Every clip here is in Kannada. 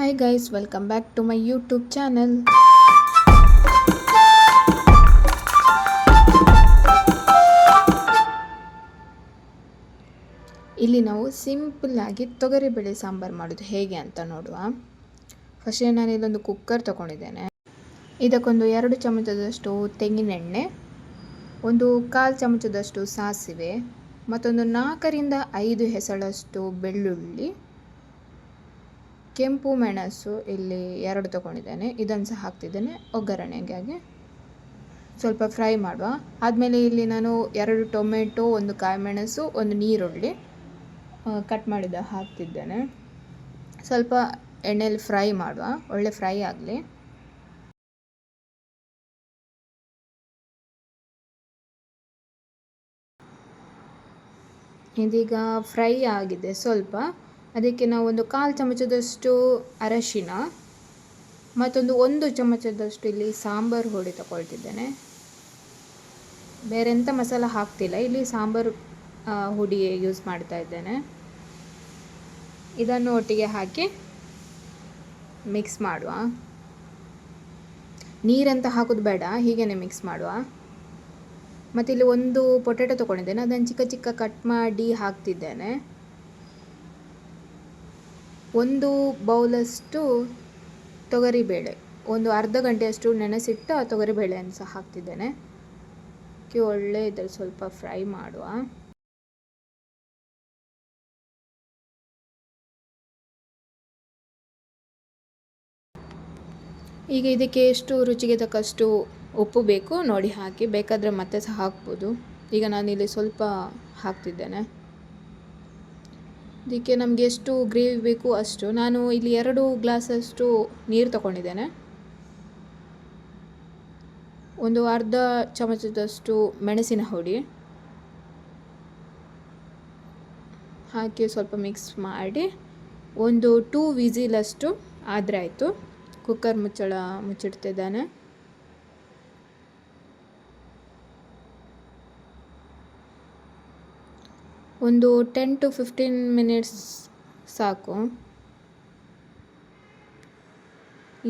Hi guys welcome back to my YouTube channel ಇಲ್ಲಿ ನಾವು ಸಿಂಪಲ್ಲಾಗಿ ತೊಗರಿಬೇಳೆ ಸಾಂಬಾರು ಮಾಡೋದು ಹೇಗೆ ಅಂತ ನೋಡುವ. ಫಸ್ಟ್ ನಾನು ಇಲ್ಲೊಂದು ಕುಕ್ಕರ್ ತಗೊಂಡಿದ್ದೇನೆ. ಇದಕ್ಕೊಂದು ಎರಡು ಚಮಚದಷ್ಟು ತೆಂಗಿನೆಣ್ಣೆ, ಒಂದು ಕಾಲು ಚಮಚದಷ್ಟು ಸಾಸಿವೆ, ಮತ್ತೊಂದು ನಾಲ್ಕರಿಂದ ಐದು ಹೆಸಳಷ್ಟು ಬೆಳ್ಳುಳ್ಳಿ ಕೆಂಪು ಮೆಣಸು ಇಲ್ಲಿ ಎರಡು ತಗೊಂಡಿದ್ದೇನೆ. ಇದನ್ನು ಸಹ ಹಾಕ್ತಿದ್ದೇನೆ. ಒಗ್ಗರಣೆಗಾಗಿ ಸ್ವಲ್ಪ ಫ್ರೈ ಮಾಡುವ. ಆದಮೇಲೆ ಇಲ್ಲಿ ನಾನು ಎರಡು ಟೊಮೆಟೊ, ಒಂದು ಕಾಯಿ ಮೆಣಸು, ಒಂದು ನೀರುಳ್ಳಿ ಕಟ್ ಮಾಡಿದ ಹಾಕ್ತಿದ್ದೇನೆ. ಸ್ವಲ್ಪ ಎಣ್ಣೆಯಲ್ಲಿ ಫ್ರೈ ಮಾಡುವ. ಒಳ್ಳೆ ಫ್ರೈ ಆಗಲಿ. ಇದೀಗ ಫ್ರೈ ಆಗಿದೆ ಸ್ವಲ್ಪ. ಅದಕ್ಕೆ ನಾವು ಒಂದು ಕಾಲು ಚಮಚದಷ್ಟು ಅರಶಿನ ಮತ್ತೊಂದು ಒಂದು ಚಮಚದಷ್ಟು ಇಲ್ಲಿ ಸಾಂಬಾರು ಹುಡಿ ತಗೊಳ್ತಿದ್ದೇನೆ. ಬೇರೆ ಎಂಥ ಮಸಾಲ ಹಾಕ್ತಿಲ್ಲ, ಇಲ್ಲಿ ಸಾಂಬಾರು ಹುಡಿ ಯೂಸ್ ಮಾಡ್ತಾ ಇದ್ದೇನೆ. ಇದನ್ನು ಒಟ್ಟಿಗೆ ಹಾಕಿ ಮಿಕ್ಸ್ ಮಾಡುವ. ನೀರಂತ ಹಾಕೋದು ಬೇಡ ಹೀಗೇ ಮಿಕ್ಸ್ ಮಾಡುವ. ಮತ್ತು ಇಲ್ಲಿ ಒಂದು ಪೊಟೆಟೊ ತೊಗೊಂಡಿದ್ದೇನೆ, ಅದನ್ನು ಚಿಕ್ಕ ಚಿಕ್ಕ ಕಟ್ ಮಾಡಿ ಹಾಕ್ತಿದ್ದೇನೆ. ಒಂದು ಬೌಲಷ್ಟು ತೊಗರಿಬೇಳೆ, ಒಂದು ಅರ್ಧ ಗಂಟೆಯಷ್ಟು ನೆನೆಸಿಟ್ಟು ಆ ತೊಗರಿಬೇಳೆಯನ್ನು ಸಹ ಹಾಕ್ತಿದ್ದೇನೆ. ಅದಕ್ಕೆ ಒಳ್ಳೆ ಇದ್ರಲ್ಲಿ ಸ್ವಲ್ಪ ಫ್ರೈ ಮಾಡುವ. ಈಗ ಇದಕ್ಕೆ ಎಷ್ಟು ರುಚಿಗೆ ತಕ್ಕಷ್ಟು ಉಪ್ಪು ಬೇಕು, ನೋಡಿ ಹಾಕಿ, ಬೇಕಾದರೆ ಮತ್ತೆ ಸಹ ಹಾಕ್ಬೋದು. ಈಗ ನಾನಿಲ್ಲಿ ಸ್ವಲ್ಪ ಹಾಕ್ತಿದ್ದೇನೆ. ಇದಕ್ಕೆ ನಮಗೆ ಎಷ್ಟು ಗ್ರೇವಿ ಬೇಕು ಅಷ್ಟು ನಾನು ಇಲ್ಲಿ ಎರಡು ಗ್ಲಾಸಷ್ಟು ನೀರು ತಗೊಂಡಿದ್ದೇನೆ. ಒಂದು ಅರ್ಧ ಚಮಚದಷ್ಟು ಮೆಣಸಿನ ಹುಡಿ ಹಾಕಿ ಸ್ವಲ್ಪ ಮಿಕ್ಸ್ ಮಾಡಿ ಒಂದು ಟೂ ವಿಸಿಲಷ್ಟು ಆದರೆ ಆಯಿತು. ಕುಕ್ಕರ್ ಮುಚ್ಚಳ ಮುಚ್ಚಿಡ್ತಿದ್ದಾನೆ. ಒಂದು ಟೆನ್ ಟು ಫಿಫ್ಟೀನ್ ಮಿನಿಟ್ಸ್ ಸಾಕು.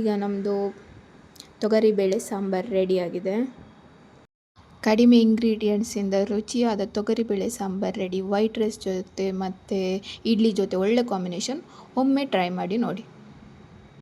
ಈಗ ನಮ್ಮದು ತೊಗರಿಬೇಳೆ ಸಾಂಬಾರು ರೆಡಿಯಾಗಿದೆ ಕಡಿಮೆ ಇಂಗ್ರೀಡಿಯೆಂಟ್ಸಿಂದ ರುಚಿಯಾದ ತೊಗರಿಬೇಳೆ ಸಾಂಬಾರು ರೆಡಿ ವೈಟ್ ರೈಸ್ ಜೊತೆ ಮತ್ತು ಇಡ್ಲಿ ಜೊತೆ ಒಳ್ಳೆ ಕಾಂಬಿನೇಷನ್ ಒಮ್ಮೆ ಟ್ರೈ ಮಾಡಿ ನೋಡಿ.